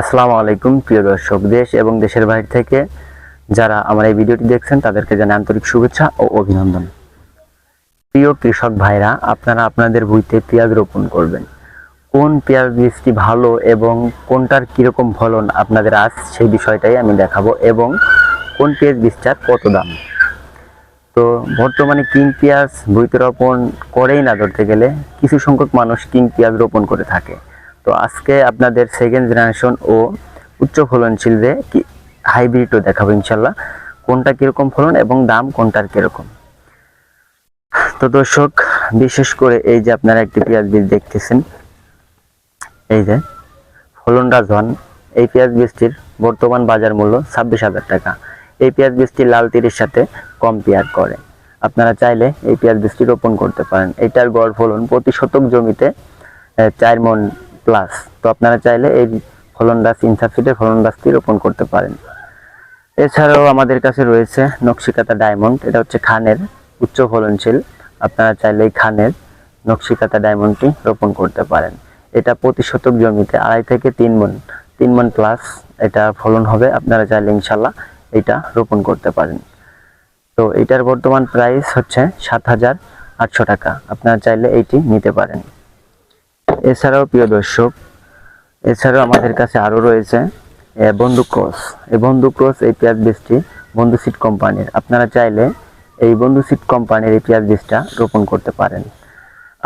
আসসালামু আলাইকুম, প্রিয় দর্শক, দেশ এবং দেশের বাইরে থেকে যারা আমার এই ভিডিওটি দেখছেন, তাদেরকে জানাই আন্তরিক শুভেচ্ছা ও অভিনন্দন। প্রিয় কৃষক ভাইরা, আপনারা আপনাদের ভুঁইতে পেঁয়াজ রোপণ করবেন। কোন পেঁয়াজ বীজটি ভালো এবং কোনটার কীরকম ফলন আপনাদের আজ সেই বিষয়টাই আমি দেখাবো এবং কোন পেঁয়াজ বীজটার কত দাম। তো বর্তমানে কিং পেঁয়াজ ভুঁইতে রোপণ করেই না ধরতে গেলে কিছু সংখ্যক মানুষ কিং পেঁয়াজ রোপণ করে থাকে। তো আজকে আপনাদের সেকেন্ড জেনারেশন ও উচ্চ ফলনশীল যে কি হাইব্রিডও দেখাবো ইনশাল্লাহ কোনটা কীরকম ফলন এবং দাম কোনটার কীরকম? তো দর্শক, বিশেষ করে এই যে আপনারা একটি পেঁয়াজ বীজ দেখতেছেন, এই যে ফলন রাজন এই পেঁয়াজ বীজটির বর্তমান বাজার মূল্য ছাব্বিশ হাজার টাকা। এই পেঁয়াজ বীজটি লাল তীরের সাথে কম পেয়ার করে। আপনারা চাইলে এই পেঁয়াজ বীজটি রোপণ করতে পারেন। এটার গড় ফলন প্রতি শতক জমিতে চার মন প্লাস তো আপনারা চাইলে এই ফলন গাছ ইনসাফিটের ফলন গাছটি রোপণ করতে পারেন। এছাড়াও আমাদের কাছে রয়েছে নকশিকাতা ডায়মন্ড, এটা হচ্ছে খানের উচ্চ ফলনশীল। আপনারা চাইলে এই খানের নকশিকাতা ডায়মন্ডটি রোপণ করতে পারেন। এটা প্রতি শতক জমিতে আড়াই থেকে তিন মন তিন মন প্লাস এটা ফলন হবে। আপনারা চাইলে ইনশাল্লাহ এটা রোপণ করতে পারেন। তো এটার বর্তমান প্রাইস হচ্ছে সাত হাজার আটশো টাকা। আপনারা চাইলে এইটি নিতে পারেন। এছাড়াও প্রিয় দর্শক, এছাড়াও আমাদের কাছে আরও রয়েছে বন্ধু ক্রস। এই বন্ধু ক্রস এই পেঁয়াজ বীজটি বন্ধু সিট কোম্পানির। আপনারা চাইলে এই বন্ধু সিট কোম্পানির এই পেঁয়াজ বীজটা রোপণ করতে পারেন।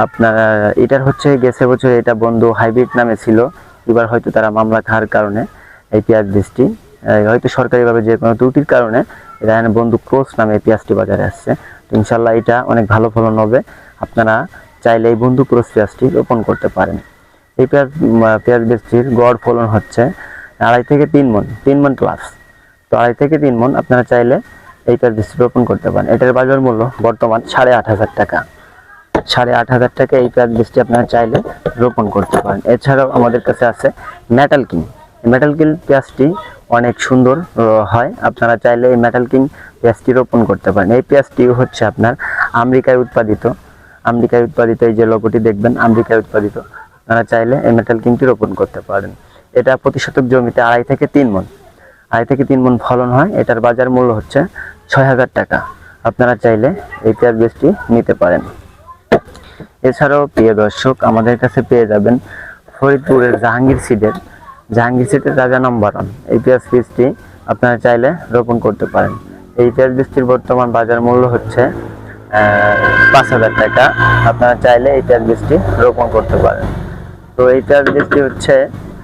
আপনারা, এটার হচ্ছে গেছে বছর এটা বন্ধু হাইব্রিড নামে ছিল, এবার হয়তো তারা মামলা খাওয়ার কারণে এই পেঁয়াজ বীজটি হয়তো সরকারিভাবে যে কোনো ত্রুটির কারণে এখানে বন্ধু ক্রস নামে পেঁয়াজটি বাজারে আসছে। তো ইনশাল্লাহ এটা অনেক ভালো ফলন হবে। আপনারা চাইলে এই বন্ধু ক্রস পেঁয়াজটি রোপণ করতে পারেন। এই পেঁয়াজ পেঁয়াজ বীজটির গড় ফলন হচ্ছে আড়াই থেকে তিন মন তিন মন প্লাস তো আড়াই থেকে তিন মন আপনারা চাইলে এই পেঁয়াজ বীজটি রোপণ করতে পারেন। এটার বাজার মূল্য বর্তমান সাড়ে আট হাজার টাকা। সাড়ে আট হাজার টাকা এই পেঁয়াজ বীজটি আপনারা চাইলে রোপণ করতে পারেন। এছাড়াও আমাদের কাছে আছে মেটাল কিং মেটাল কিং পেঁয়াজটি অনেক সুন্দর হয়। আপনারা চাইলে এই মেটাল কিং পেঁয়াজটি রোপণ করতে পারেন। এই পেঁয়াজটি হচ্ছে আপনার আমেরিকায় উৎপাদিত আমেরিকায় উৎপাদিত, এই যে লোগোটি দেখবেন, আমেরিকায় উৎপাদিত। আপনারা চাইলে এই মেটাল কিংটি রোপণ করতে পারেন। এটা প্রতি শতক জমিতে আড়াই থেকে তিন মন। আড়াই থেকে তিন মন ফলন হয়। এটার বাজার মূল্য হচ্ছে ছয় হাজার টাকা। আপনারা চাইলে এই পেঁয়াজ বীজটি নিতে পারেন। এছাড়াও প্রিয় দর্শক, আমাদের কাছে পেয়ে যাবেন ফরিদপুরের জাহাঙ্গীর সিডের জাহাঙ্গীর সিডের রাজা নম্বর ওয়ান এই পেঁয়াজ বীজটি আপনারা চাইলে রোপণ করতে পারেন। এই পেঁয়াজ বীজটির বর্তমান বাজার মূল্য হচ্ছে পাঁচ হাজার টাকা। আপনারা চাইলে এই বৃষ্টি রোপণ করতে পারেন। তো এই বীজটি হচ্ছে